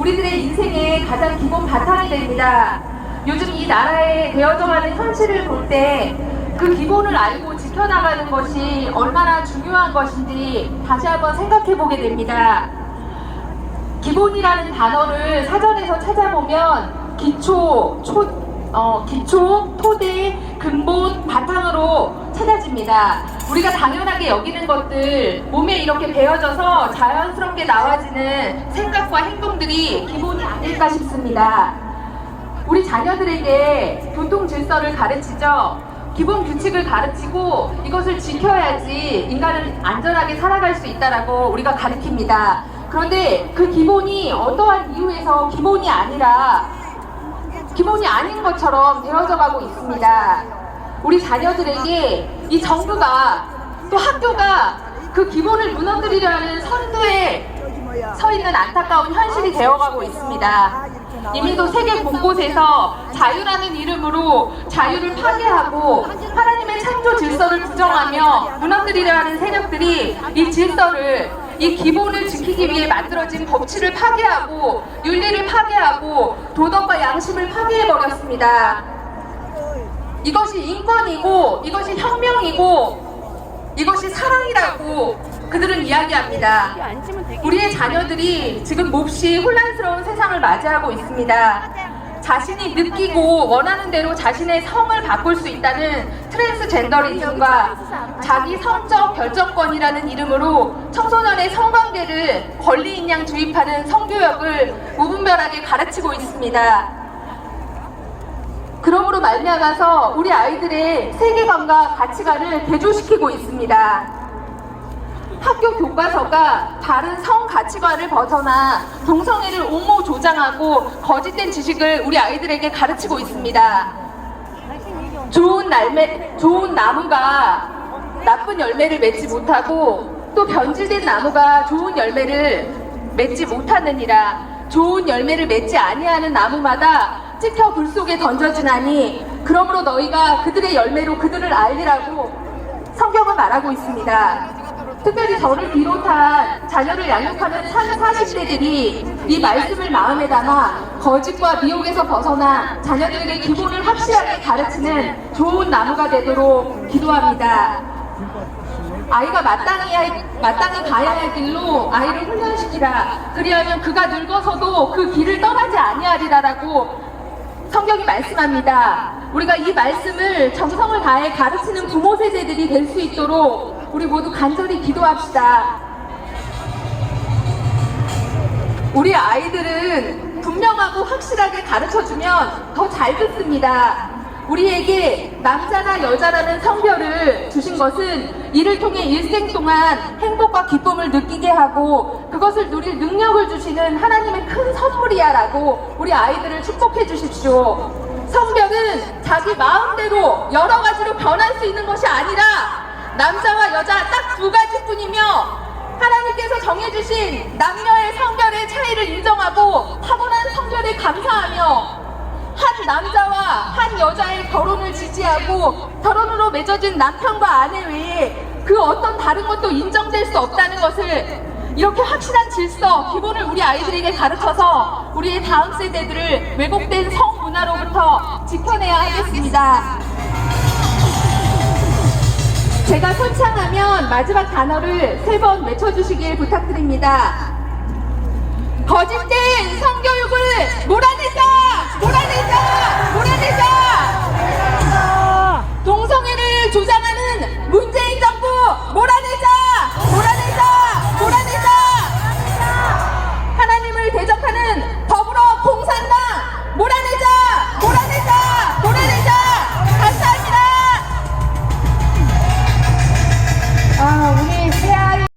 우리들의 인생의 가장 기본 바탕이 됩니다. 요즘 이 나라에 되어져가는 현실을 볼 때 그 기본을 알고 지켜나가는 것이 얼마나 중요한 것인지 다시 한번 생각해 보게 됩니다. 기본이라는 단어를 사전에서 찾아보면 기초, 초, 어, 기초, 토대, 근본, 바탕으로 찾아집니다. 우리가 당연하게 여기는 것들, 몸에 이렇게 배어져서 자연스럽게 나와지는 생각과 행동들이 기본이 아닐까 싶습니다. 우리 자녀들에게 교통 질서를 가르치죠. 기본 규칙을 가르치고 이것을 지켜야지 인간은 안전하게 살아갈 수 있다라고 우리가 가르칩니다. 그런데 그 기본이 어떠한 이유에서 기본이 아니라 기본이 아닌 것처럼 되어져 가고 있습니다. 우리 자녀들에게 이 정부가 또 학교가 그 기본을 무너뜨리려는 선두에 서 있는 안타까운 현실이 되어가고 있습니다. 이미도 세계 곳곳에서 자유라는 이름으로 자유를 파괴하고 하나님의 창조 질서를 부정하며 무너뜨리려 하는 세력들이 이 질서를 이 기본을 지키기 위해 만들어진 법치를 파괴하고 윤리를 파괴하고 도덕과 양심을 파괴해버렸습니다. 이것이 인권이고 이것이 혁명이고 이것이 사랑이라고 그들은 이야기합니다. 우리의 자녀들이 지금 몹시 혼란스러운 세상을 맞이하고 있습니다. 자신이 느끼고 원하는 대로 자신의 성을 바꿀 수 있다는 트랜스젠더리즘과 자기 성적 결정권이라는 이름으로 청소년의 성관계를 권리인 양 주입하는 성교육을 무분별하게 가르치고 있습니다. 말미암아서 우리 아이들의 세계관과 가치관을 대조시키고 있습니다. 학교 교과서가 다른 성 가치관을 벗어나 동성애를 옹호 조장하고 거짓된 지식을 우리 아이들에게 가르치고 있습니다. 좋은 날매, 좋은 나무가 나쁜 열매를 맺지 못하고 또 변질된 나무가 좋은 열매를 맺지 못하느니라 좋은 열매를 맺지 아니하는 나무마다 찍혀 불 속에 던져지나니 그러므로 너희가 그들의 열매로 그들을 알리라고 성경은 말하고 있습니다. 특별히 저를 비롯한 자녀를 양육하는 3, 40대들이 이 말씀을 마음에 담아 거짓과 미혹에서 벗어나 자녀들에게 기본을 확실하게 가르치는 좋은 나무가 되도록 기도합니다. 아이가 마땅히, 할- 마땅히 가야 할 길로 아이를 훈련시키라. 그리하면 그가 늙어서도 그 길을 떠나지 아니하리라라고 성경이 말씀합니다. 우리가 이 말씀을 정성을 다해 가르치는 부모 세대들이 될 수 있도록 우리 모두 간절히 기도합시다. 우리 아이들은 분명하고 확실하게 가르쳐주면 더 잘 듣습니다. 우리에게 남자나 여자라는 성별을 주신 것은 이를 통해 일생 동안 행복과 기쁨을 느끼게 하고 그것을 누릴 능력을 주시는 하나님의 큰 선물이야라고 우리 아이들을 축복해 주십시오. 성별은 자기 마음대로 여러 가지로 변할 수 있는 것이 아니라 남자와 여자 딱 두 가지뿐이며 하나님께서 정해주신 남녀의 성별의 차이를 인정하고 타고난 성별에 감사하며 한 남자와 한 여자의 결혼을 지지하고 결혼으로 맺어진 남편과 아내 외에 그 어떤 다른 것도 인정될 수 없다는 것을 이렇게 확실한 질서, 기본을 우리 아이들에게 가르쳐서 우리의 다음 세대들을 왜곡된 성 문화로부터 지켜내야 하겠습니다. 제가 선창하면 마지막 단어를 세 번 외쳐주시길 부탁드립니다. 거짓된